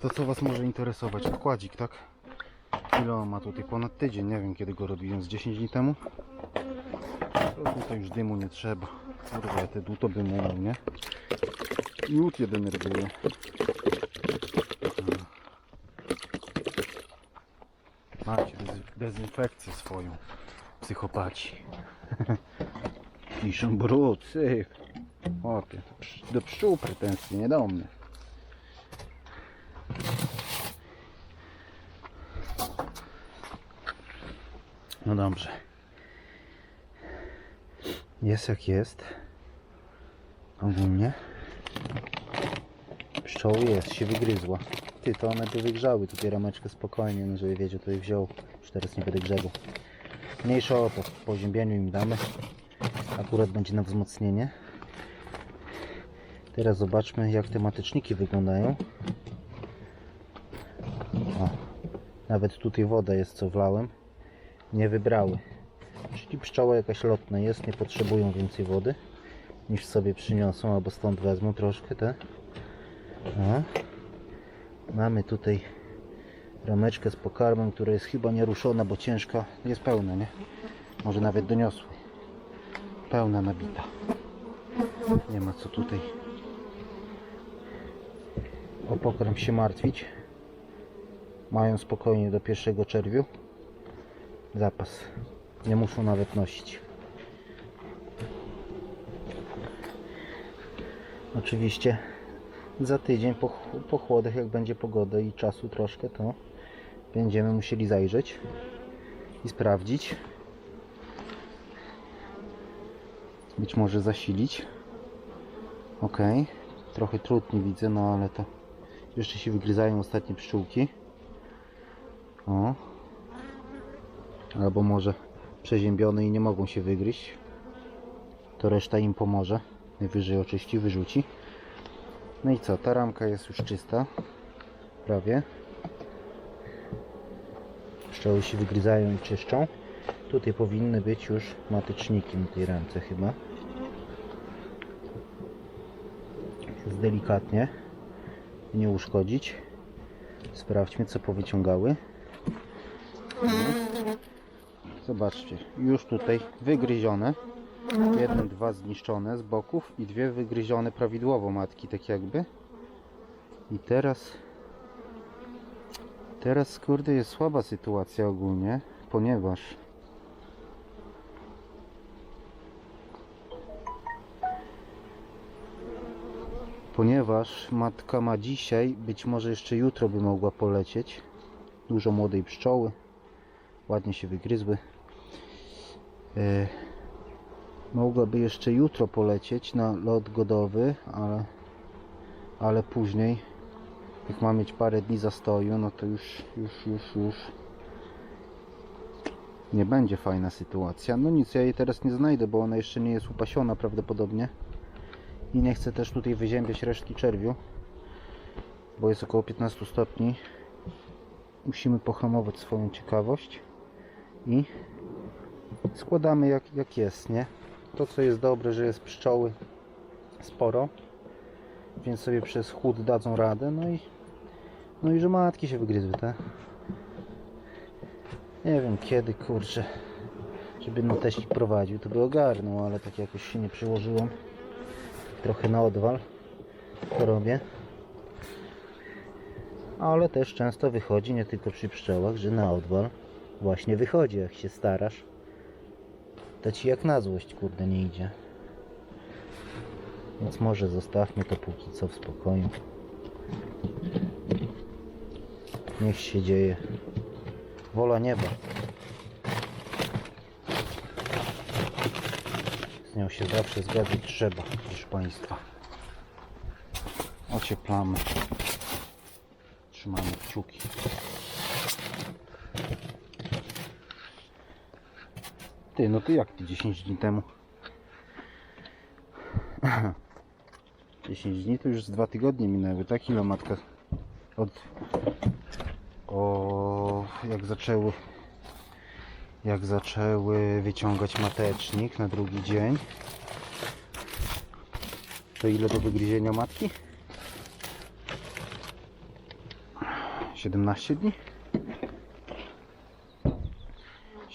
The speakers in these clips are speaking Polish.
to co Was może interesować? Odkładzik, tak? Ile on ma tutaj? Ponad tydzień, nie wiem kiedy go robiłem, z 10 dni temu? To tutaj już dymu nie trzeba. Kurwa, ja te dłuto bym umył, nie? Miód je denerwuje. Macie dez- dezynfekcję swoją, psychopaci. Piszą brud, syf. Psz- do pszczół pretensje, nie do mnie. No dobrze. Jest jak jest. Ogólnie. Pszczoły jest, się wygryzła. Ty, to one by wygrzały tutaj rameczkę spokojnie, no żeby wiedział, to ich wziął. Już teraz nie będę grzebał. Mniejsza o to, po ziębieniu im damy. Akurat będzie na wzmocnienie. Teraz zobaczmy, jak te mateczniki wyglądają. O, nawet tutaj woda jest, co wlałem. Nie wybrały. Czyli pszczoła jakaś lotna jest, nie potrzebują więcej wody niż sobie przyniosą, albo stąd wezmą troszkę te. Mamy tutaj rameczkę z pokarmem, która jest chyba nieruszona, bo ciężka. Jest pełna, nie? Może nawet doniosły. Pełna nabita. Nie ma co tutaj o pokarm się martwić. Mają spokojnie do pierwszego czerwiu zapas. Nie muszą nawet nosić. Oczywiście za tydzień po, po chłodach, jak będzie pogoda i czasu troszkę, to będziemy musieli zajrzeć i sprawdzić. Być może zasilić. Ok, trochę trudniej widzę, no ale to jeszcze się wygryzają ostatnie pszczółki. O, albo może przeziębione i nie mogą się wygryźć. To reszta im pomoże. Najwyżej oczyści, wyrzuci. No i co, ta ramka jest już czysta. Prawie. Pszczoły się wygryzają i czyszczą. Tutaj powinny być już mateczniki na tej ramce chyba. Jest delikatnie. Nie uszkodzić. Sprawdźmy co powyciągały. Zobaczcie, już tutaj wygryzione. Jedne, dwa zniszczone z boków i dwie wygryzione prawidłowo matki, tak jakby. I teraz... Teraz, kurde, jest słaba sytuacja ogólnie, ponieważ... Ponieważ matka ma dzisiaj, być może jeszcze jutro by mogła polecieć. Dużo młodej pszczoły. Ładnie się wygryzły. E, mogłaby jeszcze jutro polecieć na lot godowy, ale, ale później, jak ma mieć parę dni zastoju, no to już, już, już, już nie będzie fajna sytuacja. No nic, ja jej teraz nie znajdę, bo ona jeszcze nie jest upasiona prawdopodobnie. I nie chcę też tutaj wyziębiać resztki czerwiu, bo jest około 15 stopni. Musimy pohamować swoją ciekawość i składamy jak, jak jest, nie? To co jest dobre, że jest pszczoły sporo, więc sobie przez chłód dadzą radę, no i no i że matki się wygryzły, tak? Nie wiem kiedy, kurczę, żeby na teścik prowadził, to by ogarnął, ale tak jakoś się nie przyłożyłem. Trochę na odwal to robię. Ale też często wychodzi, nie tylko przy pszczołach, że na odwal właśnie wychodzi, jak się starasz. To ci jak na złość, kurde, nie idzie. Więc może zostawmy to póki co w spokoju. Niech się dzieje. Wola nieba. Z nią się zawsze zgadzać trzeba, proszę Państwa. Ocieplamy. Trzymamy kciuki. Ty, no ty jak ty 10 dni temu? 10 dni to już z 2 tygodnie minęły, tak? Ile matka od... O, jak zaczęły jak zaczęły wyciągać matecznik na drugi dzień to ile do wygryzienia matki? 17 dni?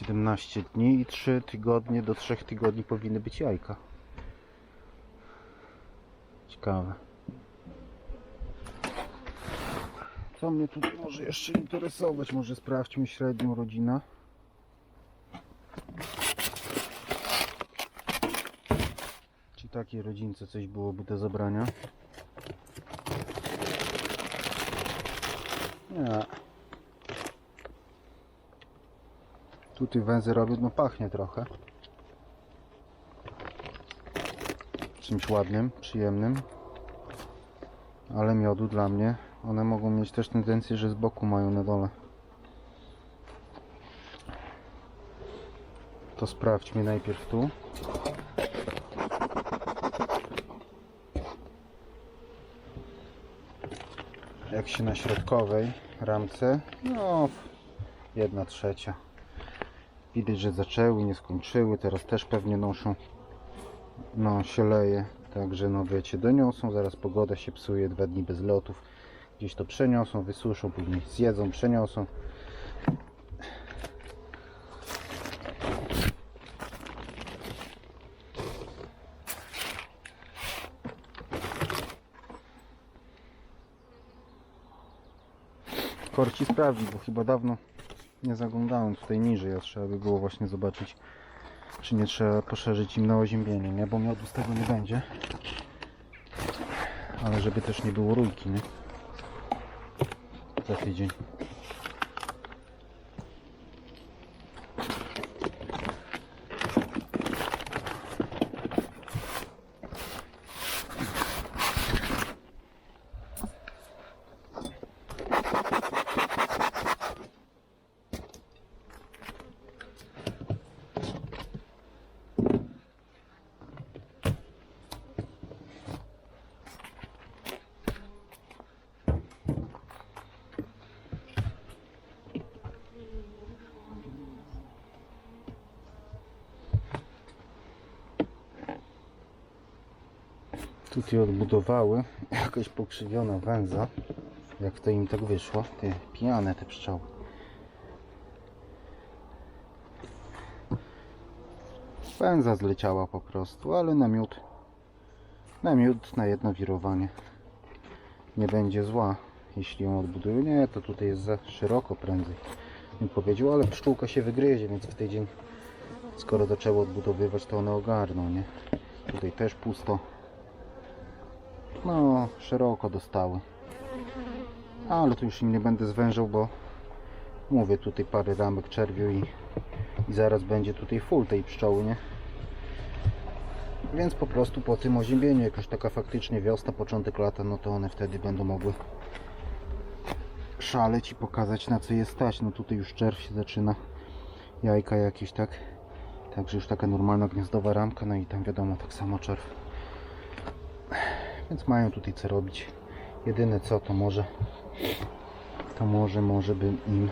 17 dni i 3 tygodnie do 3 tygodni powinny być jajka. Ciekawe. Co mnie tu może jeszcze interesować? Może sprawdźmy średnią rodzinę. Czy takiej rodzince coś byłoby do zabrania? Nie. Tutaj węzy robią, no pachnie trochę. Czymś ładnym, przyjemnym. Ale miodu dla mnie. One mogą mieć też tendencję, że z boku mają na dole. To sprawdźmy najpierw tu. Jak się na środkowej ramce, no jedna trzecia. Widać, że zaczęły, nie skończyły, teraz też pewnie noszą. No, się leje, także no wiecie, doniosą, zaraz pogoda się psuje, dwa dni bez lotów. Gdzieś to przeniosą, wysuszą, później zjedzą, przeniosą. Korci sprawdzi, bo chyba dawno nie zaglądałem tutaj niżej, a trzeba by było właśnie zobaczyć, czy nie trzeba poszerzyć im na oziębienie, nie? Bo miodu z tego nie będzie. Ale żeby też nie było rójki, nie? Za tydzień. Tutaj odbudowały jakaś pokrzywiona węza. Jak to im tak wyszło? Te pijane te pszczoły. Węza zleciała po prostu, ale na miód. Na miód, na jedno wirowanie. Nie będzie zła, jeśli ją odbudują. Nie, to tutaj jest za szeroko prędzej. Bym powiedział, ale pszczółka się wygryzie, więc w tydzień, skoro zaczęło odbudowywać, to one ogarną, nie? Tutaj też pusto. No, szeroko dostały. Ale tu już im nie będę zwężał, bo mówię tutaj parę ramek czerwiu i, i zaraz będzie tutaj full tej pszczoły, nie? Więc po prostu po tym oziębieniu, jakoś taka faktycznie wiosna, początek lata, no to one wtedy będą mogły szaleć i pokazać na co je stać. No tutaj już czerw się zaczyna, jajka jakieś, tak? Także już taka normalna gniazdowa ramka, no i tam wiadomo, tak samo czerw. Więc mają tutaj co robić. Jedyne co to może to może może bym im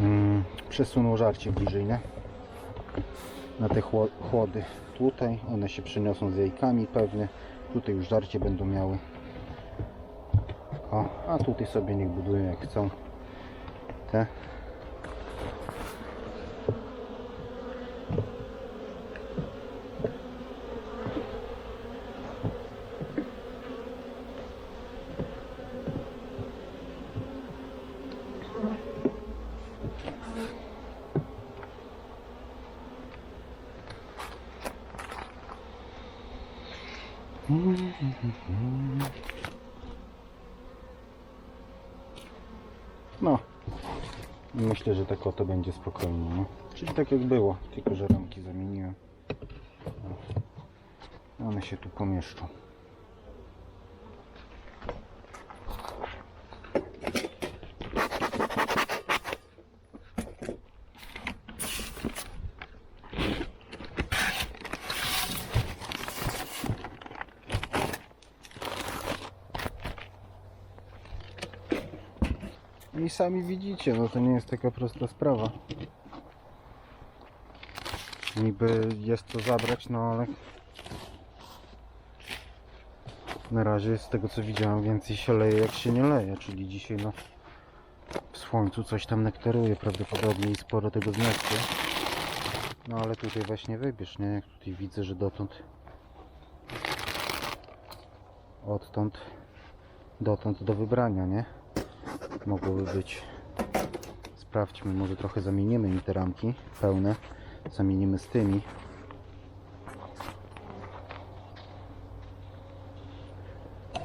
mm, przesunął żarcie bliżej, nie? Na te chło- chłody tutaj. One się przeniosą z jajkami pewnie. Tutaj już żarcie będą miały. O, a tutaj sobie niech budują jak chcą. Te. No. Myślę, że tak oto będzie spokojnie. No. Czyli tak jak było, tylko że ramki zamieniłem. O. One się tu pomieszczą. I sami widzicie, no to nie jest taka prosta sprawa. Niby jest to zabrać, no ale Na razie z tego co widziałem więcej się leje jak się nie leje, czyli dzisiaj no w słońcu coś tam nektaruje prawdopodobnie i sporo tego zmieści. No ale tutaj właśnie wybierz, nie? Jak tutaj widzę, że dotąd odtąd dotąd do wybrania, nie? Mogłoby być. Sprawdźmy, może trochę zamienimy im te ramki pełne. Zamienimy z tymi.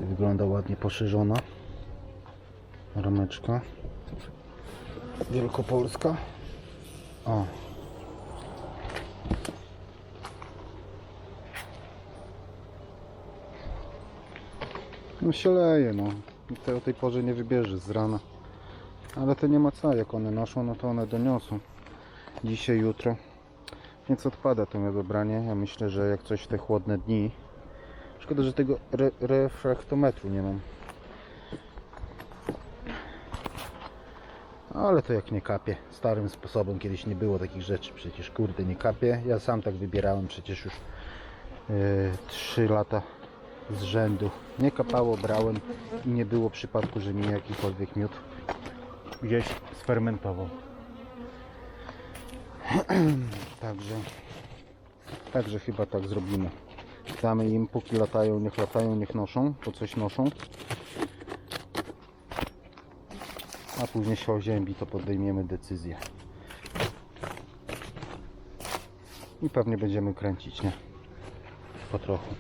Wygląda ładnie poszerzona rameczka. Wielkopolska. O. No się leje no. Te o tej porze nie wybierze z rana ale to nie ma co jak one noszą no to one doniosą. Dzisiaj, jutro. Więc odpada to moje dobranie ja myślę, że jak coś w te chłodne dni. Szkoda, że tego re refraktometru nie mam. Ale to jak nie kapie. Starym sposobem kiedyś nie było takich rzeczy. Przecież kurde nie kapie. Ja sam tak wybierałem przecież już yy, 3 lata z rzędu. Nie kapało, brałem i nie było przypadku, że mi jakikolwiek miód gdzieś sfermentował. Także także chyba tak zrobimy. Damy im póki latają, niech latają, niech noszą po coś noszą. A później się oziębi to podejmiemy decyzję. I pewnie będziemy kręcić, nie? Po trochu